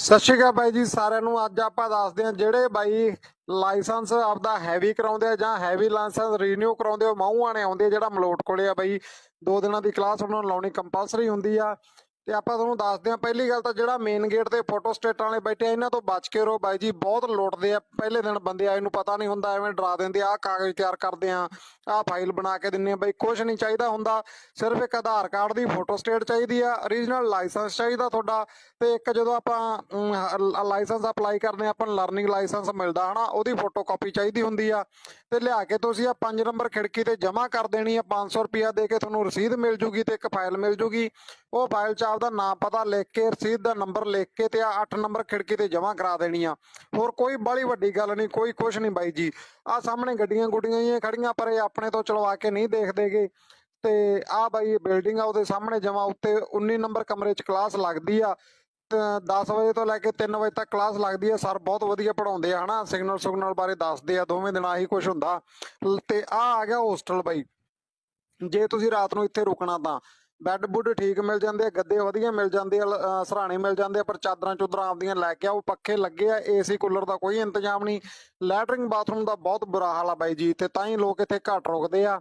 ਸਤਿ ਸ਼੍ਰੀ ਅਕਾਲ ਬਾਈ ਜੀ, ਸਾਰਿਆਂ ਨੂੰ ਅੱਜ ਆਪਾਂ ਦੱਸਦੇ ਹਾਂ ਜਿਹੜੇ ਬਾਈ ਲਾਇਸੈਂਸ ਆਪਦਾ ਹੈਵੀ ਕਰਾਉਂਦੇ ਆ ਜਾਂ ਹੈਵੀ ਲਾਇਸੈਂਸ ਰੀਨਿਊ ਕਰਾਉਂਦੇ ਆ ਮਾਹੂਆਂ ਨੇ ਆਉਂਦੇ ਆ, ਜਿਹੜਾ ਮਲੋਟ ਕੋਲੇ ਆ ਬਾਈ। ਦੋ ਦਿਨਾਂ ਦੀ ਕਲਾਸ ਉਹਨਾਂ ਨੂੰ ਲਾਉਣੀ ਕੰਪਲਸਰੀ ਹੁੰਦੀ ਆ। ਤੇ ਆਪਾਂ ਤੁਹਾਨੂੰ ਦੱਸਦੇ ਹਾਂ, ਪਹਿਲੀ ਗੱਲ ਤਾਂ ਜਿਹੜਾ ਮੇਨ ਗੇਟ ਤੇ ਫੋਟੋ ਸਟੇਟਾਂ ਵਾਲੇ ਬੈਠੇ ਆ, ਇਹਨਾਂ ਤੋਂ ਬਚ ਕੇ ਰਹੋ ਬਾਈ ਜੀ, ਬਹੁਤ ਲੁੱਟਦੇ ਆ। ਪਹਿਲੇ ਦਿਨ ਬੰਦੇ ਆਏ ਨੂੰ ਪਤਾ ਨਹੀਂ ਹੁੰਦਾ, ਐਵੇਂ ਡਰਾ ਦਿੰਦੇ ਆ ਕਾਗਜ਼ ਤਿਆਰ ਕਰਦੇ ਆ, ਆਹ ਫਾਈਲ ਬਣਾ ਕੇ ਦਿੰਨੇ ਆ। ਬਾਈ ਕੁਝ ਨਹੀਂ ਚਾਹੀਦਾ ਹੁੰਦਾ, ਸਿਰਫ ਇੱਕ ਆਧਾਰ ਕਾਰਡ ਦੀ ਫੋਟੋ ਸਟੇਟ ਚਾਹੀਦੀ ਆ origignal ਲਾਇਸੈਂਸ ਚਾਹੀਦਾ ਤੁਹਾਡਾ, ਤੇ ਇੱਕ ਜਦੋਂ ਆਪਾਂ ਲਾਇਸੈਂਸ ਅਪਲਾਈ ਕਰਦੇ ਆ, ਆਪਾਂ ਨੂੰ ਲਰਨਿੰਗ ਲਾਇਸੈਂਸ ਮਿਲਦਾ, ਹਨਾ, ਉਹਦੀ ਫੋਟੋ ਕਾਪੀ ਚਾਹੀਦੀ ਹੁੰਦੀ ਆ। ਤੇ ਲਿਆ ਕੇ ਤੁਸੀਂ ਆ 5 ਨੰਬਰ ਖਿੜਕੀ ਤੇ ਜਮ੍ਹਾਂ ਕਰ ਦੇਣੀ ਆ 500 ਰੁਪਿਆ ਦੇ ਕੇ ਤੁਹਾਨੂੰ ਰਸੀਦ ਮਿਲ ਜੂਗੀ ਤੇ ਇੱਕ ਫਾਈਲ ਮਿਲ ਜੂਗੀ। ਉਹ ਫਾਈਲ 'ਚ ਆਪਦਾ ਨਾਮ ਪਤਾ ਲਿਖ ਕੇ, ਰਸੀਦ ਦਾ ਨੰਬਰ ਲਿਖ ਕੇ ਤੇ ਆ 8 ਨੰਬਰ ਖਿੜਕੀ ਤੇ ਜਮ੍ਹਾਂ ਕਰਾ ਦੇਣੀ ਆ। ਹੋਰ ਕੋਈ ਬਾਲੀ ਵੱਡੀ ਗੱਲ ਨਹੀਂ, ਕੋਈ ਕੁਛ ਨਹੀਂ ਬਾਈ ਜੀ। ਆ ਸਾਹਮਣੇ ਗੱਡੀਆਂ ਗੁੱਡੀਆਂ ਹੀ ਖੜੀਆਂ, ਪਰ ਇਹ ਆਪਣੇ ਤੋਂ ਚਲਵਾ ਕੇ ਨਹੀਂ ਦੇਖਦੇਗੇ ਤੇ ਆ ਬਾਈ ਬਿਲਡਿੰਗ ਆ, ਉਹਦੇ ਸਾਹਮਣੇ ਜਮਾ ਉੱਤੇ 19 ਨੰਬਰ ਕਮਰੇ 'ਚ ਕਲਾਸ ਲੱਗਦੀ ਆ। ਤੇ 10 ਵਜੇ ਤੋਂ ਲੈ ਕੇ 3 ਵਜੇ ਤੱਕ ਕਲਾਸ ਲੱਗਦੀ ਹੈ ਸਰ ਬਹੁਤ ਵਧੀਆ ਪੜਾਉਂਦੇ ਆ, ਹਨਾ? ਸਿਗਨਲ ਸੁਗਨਲ ਬਾਰੇ ਦੱਸਦੇ ਆ, ਦੋਵੇਂ ਦਿਨ ਆਹੀ ਕੁਝ ਹੁੰਦਾ। ਤੇ ਆ ਆ ਗਿਆ ਹੋਸਟਲ ਬਾਈ। ਜੇ ਤੁਸੀਂ ਰਾਤ ਨੂੰ ਇੱਥੇ ਰੁਕਣਾ ਤਾਂ ਬੈੱਡ ਬੁੱਡ ਠੀਕ ਮਿਲ ਜਾਂਦੇ ਆ, ਗੱਦੇ ਵਧੀਆ ਮਿਲ ਜਾਂਦੇ ਆ ਲ- ਸਰਾਣੇ ਮਿਲ ਜਾਂਦੇ ਆ, ਪਰ ਚਾਦਰਾਂ ਚੁਦਰਾਂ ਆਪਦੀਆਂ ਲੈ ਕੇ ਆਓ, ਪੱਖੇ ਲੱਗੇ ਆ, ਏਸੀ ਕੂਲਰ ਦਾ ਕੋਈ ਇੰਤਜ਼ਾਮ ਨਹੀਂ, ਲੈਟਰਿੰਗ ਬਾਥਰੂਮ ਦਾ ਬਹੁਤ ਬੁਰਾ ਹਾਲ ਆ ਬਾਈ ਜੀ, ਤੇ ਤਾਂ ਹੀ ਲੋਕ ਇੱਥੇ ਘੱਟ ਰੁਕਦੇ ਆ,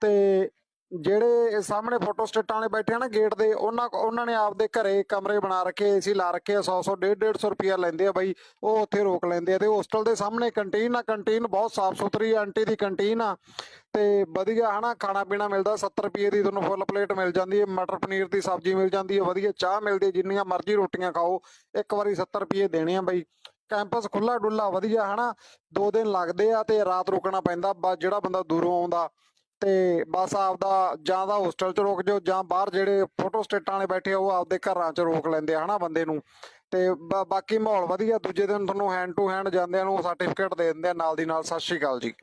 ਤੇ ਜਿਹੜੇ ਇਹ ਸਾਹਮਣੇ ਫੋਟੋ ਸਟੇਟਾਂ ਵਾਲੇ ਬੈਠੇ ਆ ਨਾ ਗੇਟ ਦੇ, ਉਹਨਾਂ ਉਹਨਾਂ ਨੇ ਆਪਦੇ ਘਰੇ ਕਮਰੇ ਬਣਾ ਰੱਖੇ, ਏਸੀ ਲਾ ਰੱਖੇ ਆ 100 100 150 150 ਰੁਪਿਆ ਲੈਂਦੇ ਆ ਬਾਈ। ਉਹ ਉੱਥੇ ਰੋਕ ਲੈਂਦੇ ਆ ਤੇ ਹੋਸਟਲ ਦੇ ਸਾਹਮਣੇ ਕੰਟੀਨ ਆ, ਕੰਟੀਨ ਬਹੁਤ ਸਾਫ਼ ਸੁਥਰੀ ਆਂਟੀ ਦੀ ਕੰਟੀਨ ਆ। ਤੇ ਵਧੀਆ ਹਨਾ ਖਾਣਾ ਪੀਣਾ ਮਿਲਦਾ 70 ਰੁਪਏ ਦੀ ਤੁਹਾਨੂੰ ਫੁੱਲ ਪਲੇਟ ਮਿਲ ਜਾਂਦੀ ਹੈ ਮਟਰ ਪਨੀਰ ਦੀ ਸਬਜ਼ੀ ਮਿਲ ਜਾਂਦੀ ਹੈ ਵਧੀਆ ਚਾਹ ਮਿਲਦੀ ਜਿੰਨੀਆਂ ਮਰਜ਼ੀ ਰੋਟੀਆਂ ਖਾਓ, ਇੱਕ ਵਾਰੀ 70 ਰੁਪਏ ਦੇਣੇ ਆ ਬਾਈ। ਕੈਂਪਸ ਖੁੱਲਾ ਡੁੱਲਾ ਵਧੀਆ ਹਨਾ, ਦੋ ਦਿਨ ਲੱਗਦੇ ਆ ਤੇ ਰਾਤ ਰੁਕਣਾ ਪੈਂਦਾ, ਬਸ ਜਿਹੜਾ ਬੰਦਾ ਦੂਰੋਂ ਆਉਂਦਾ। ਤੇ ਬਸ ਆਪਦਾ ਜਾਂ ਤਾਂ ਹੋਸਟਲ 'ਚ ਰੋਕ ਜਾਓ ਜਾਂ ਬਾਹਰ ਜਿਹੜੇ ਫੋਟੋ ਸਟੇਟਾਂ ਵਾਲੇ ਬੈਠੇ ਆ, ਉਹ ਆਪਦੇ ਘਰਾਂ 'ਚ ਰੋਕ ਲੈਂਦੇ ਆ, ਹਨਾ ਬੰਦੇ ਨੂੰ। ਤੇ ਬਾ- ਬਾਕੀ ਮਾਹੌਲ ਵਧੀਆ, ਦੂਜੇ ਦਿਨ ਤੁਹਾਨੂੰ ਹੈਂਡ ਟੂ ਹੈਂਡ ਜਾਂਦਿਆਂ ਨੂੰ ਸਰਟੀਫਿਕੇਟ ਦੇ ਦਿੰਦੇ ਆ, ਨਾਲ ਦੀ ਨਾਲ ਸਤਿ ਸ਼੍ਰੀ ਅਕਾਲ ਜੀ।